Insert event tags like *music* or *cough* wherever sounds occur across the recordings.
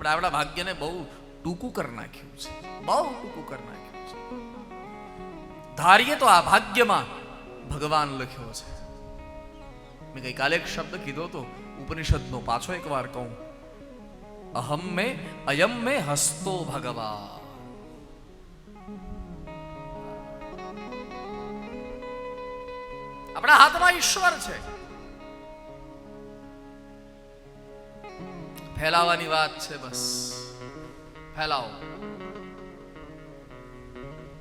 આપણે આપણા ભાગ્યને બહુ ટૂંકું કરી નાખ્યું છે. બહુ ટૂંકું કરી નાખ્યું છે. ધારીએ તો આ ભાગ્યમાં ભગવાન લખ્યો છે. મેં ગઈકાલે એક શબ્દ કીધો તો ઉપનિષદનો પાછો એકવાર કહું. અહમ મે અયમ મે હસ્તો ભગવાન. આપણા હાથમાં ઈશ્વર છે. ફેલાવાની વાત છે બસ. ફેલાવો.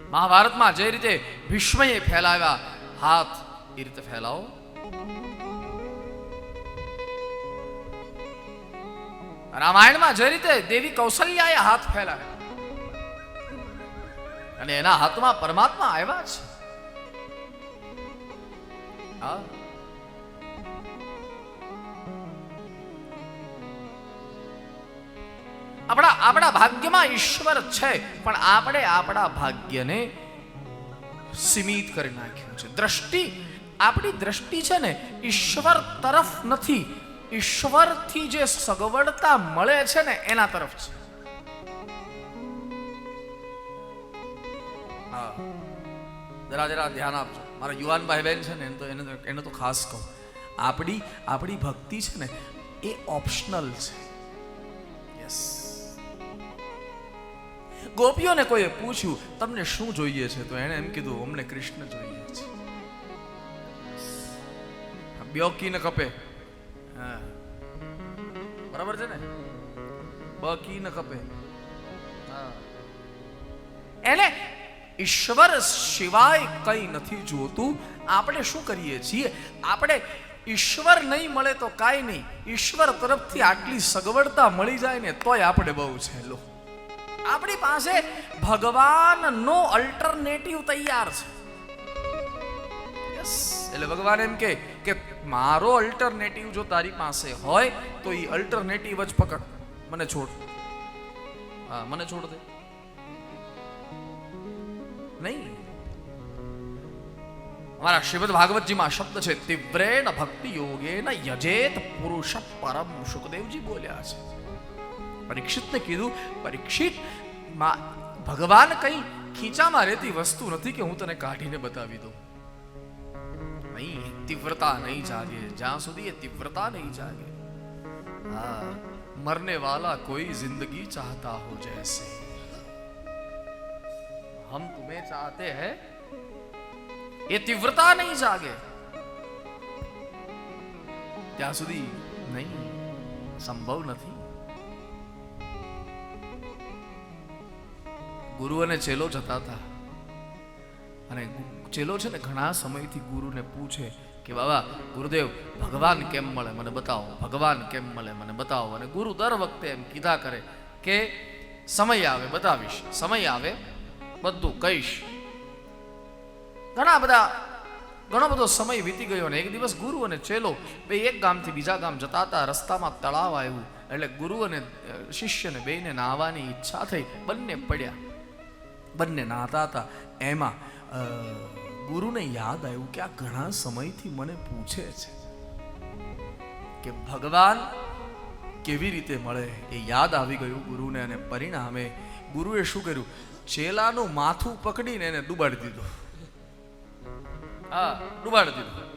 મહાભારતમાં જે રીતે ભીષ્મએ ફેલાવ્યા, હાથ એ રીતે ફેલાવો. રામાયણમાં જે રીતે દેવી કૌશલ્યાએ હાથ ફેલાવ્યા અને એના હાથમાં પરમાત્મા આવ્યા છે. હા? આપણા આપણા ભાગ્યમાં ઈશ્વર છે, પણ આપણે આપણા ભાગ્યને સીમિત કરી નાખ્યું છે. દ્રષ્ટિ, આપણી દ્રષ્ટિ છે ને, ઈશ્વર તરફ નથી. ઈશ્વરથી જે સગવડતા મળે છે ને, એના તરફ છે. જરા જરા ધ્યાન આપજો. મારા યુવાન ભાઈ બહેન છે ને, એને તો એને તો એને તો ખાસ કહું. આપણી આપણી ભક્તિ છે ને, એ ઓપ્શનલ છે. યસ ગોપીઓને કોઈએ પૂછ્યું, તમને શું જોઈએ છે? તો એણે એમ કીધું, અમને કૃષ્ણ જોઈએ છે. બ્યોકી ને કપે હા. બરાબર છે ને? બકી ને કપે એને ઈશ્વર સિવાય કંઈ નથી જોતું. આપણે શું કરીએ છીએ? આપણે ઈશ્વર નહીં મળે તો કાંઈ નહીં. ઈશ્વર તરફથી આટલી સગવડતા મળી જાય ને તોય આપણે બહુ છે લો આપણી પાસે ભગવાનનો અલ્ટરનેટિવ તૈયાર છે. એટલે ભગવાન એમ કે કે મારો અલ્ટરનેટિવ જો તારી પાસે હોય, તો એ અલ્ટરનેટિવ જ પકડ. મને છોડ. હા, મને છોડ દે. નહીં. અમારા શ્રીમદ ભાગવતજીમાં શબ્દ છે, તીવ્રેણ ભક્તિ યોગેન યજેત પુરુષ પરમ. સુખદેવજી બોલ્યા છે. પરીક્ષિતને કીધું, પરીક્ષિત ભગવાન કઈ ખીચામાં રહેતી વસ્તુ નથી કે હું તને કાઢીને બતાવી દઉં નહીં તીવ્રતા નહીં જાગે જ્યાં સુધી એ તીવ્રતા નહીં જાગે હા મરને વાલા કોઈ जिंदगी चाहता हो जैसे हम तुम्हें चाहते हैं ये तीव्रता नहीं जागे ત્યાં સુધી નહીં સંભવ નથી ગુરુ અને ચેલો જતા હતા. અને ચેલો છે ને ઘણા સમયથી ગુરુને પૂછે કે, બાબા, ગુરુદેવ, ભગવાન કેમ મળે? મને બતાવો, ભગવાન કેમ મળે? મને બતાવો. અને ગુરુ દર વખતે એમ કીધા કરે કે, સમય આવે, બતાવીશ. સમય આવે, બધું કહીશ. ઘણા બધા, ઘણો બધો સમય વીતી ગયો અને એક દિવસ ગુરુ અને ચેલો બે એક ગામથી બીજા ગામ જતા હતા, રસ્તામાં તળાવ આવ્યું. એટલે ગુરુ અને શિષ્યને બેને નાહવાની ઈચ્છા થઈ, બંને પડ્યા. બંને નાતા હતા. એમાં ગુરુને યાદ આવ્યું કે આ ઘણા સમયથી મને પૂછે છે કે ભગવાન કેવી રીતે મળે? એ યાદ આવી ગયું ગુરુને અને પરિણામે ગુરુએ શું કર્યું? ચેલાનું માથું પકડીને એને ડૂબાડી દીધું. હા ડૂબાડી દીધું.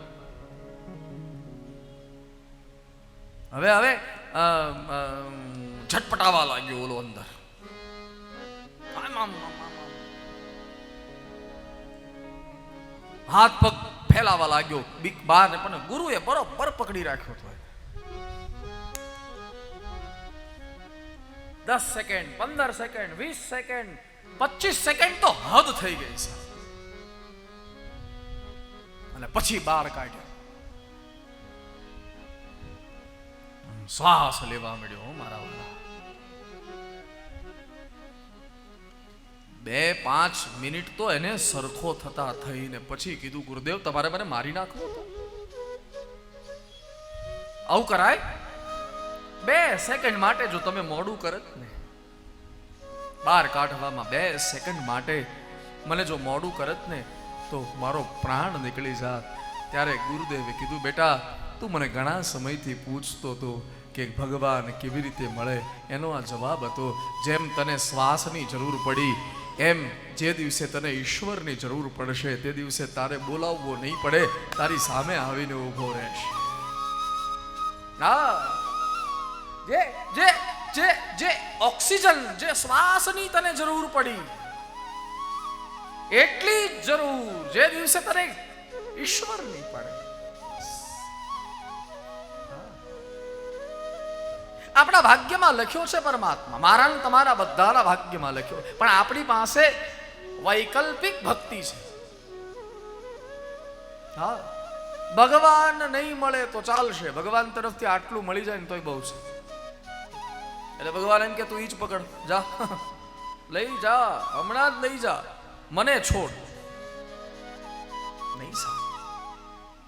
હવે હવે ઝટપટાવા લાગ્યો ઓલો અંદર. આમ, આમ, હાથ પગ ફેલાવા લાગ્યો. બીક બહાર પણ ગુરુએ બરોબર પકડી રાખ્યો હતો દસ સેકન્ડ, પંદર સેકન્ડ, વીસ સેકન્ડ, પચીસ સેકન્ડ તો હદ થઈ ગઈ છે. અને પછી બહાર કાઢ્યો. શ્વાસ લેવા મળ્યો મારા વાલા. બે પાંચ મિનિટ તો એને સરખો થતા થઈને પછી કીધું, ગુરુદેવ, તમારે મને મારી નાખવો હતો. આવું કરાય? બે સેકન્ડ માટે જો તમે મોડું કરત ને. બહાર કાઢવામાં બે સેકન્ડ માટે મને જો મોડું કરત ને, તો મારો પ્રાણ નીકળી જાત. ત્યારે ગુરુદેવે કીધું, બેટા, તું મને ઘણા સમયથી પૂછતો તો કે ભગવાન કેવી રીતે મળે? એનો આ જવાબ હતો, જેમ તને શ્વાસની જરૂર પડી એમ જે દિવસે તને ઈશ્વરની જરૂર પડશે, તે દિવસે તારે બોલાવવો નહીં પડે, તારી સામે આવીને ઊભો રહેશે. જે જે જે જે ઓક્સિજન, જે શ્વાસની તને જરૂર પડી, એટલી જરૂર જે દિવસે તને ઈશ્વરની પડે. આપણા ભાગ્યમાં લખ્યો છે પરમાત્મા. મારા તમારા બધાના ભાગ્યમાં લખ્યો પણ આપણી પાસે વૈકલ્પિક ભક્તિ છે. હા. ભગવાન નહીં મળે તો ચાલશે. ભગવાન તરફથી આટલું મળી જાય ને તોય બહુ છે. એટલે ભગવાન એમ કે, તું ઈ જ પકડ. જા. *laughs* લઈ જા. હમણાં જ લઈ જા. મને છોડ. નહીં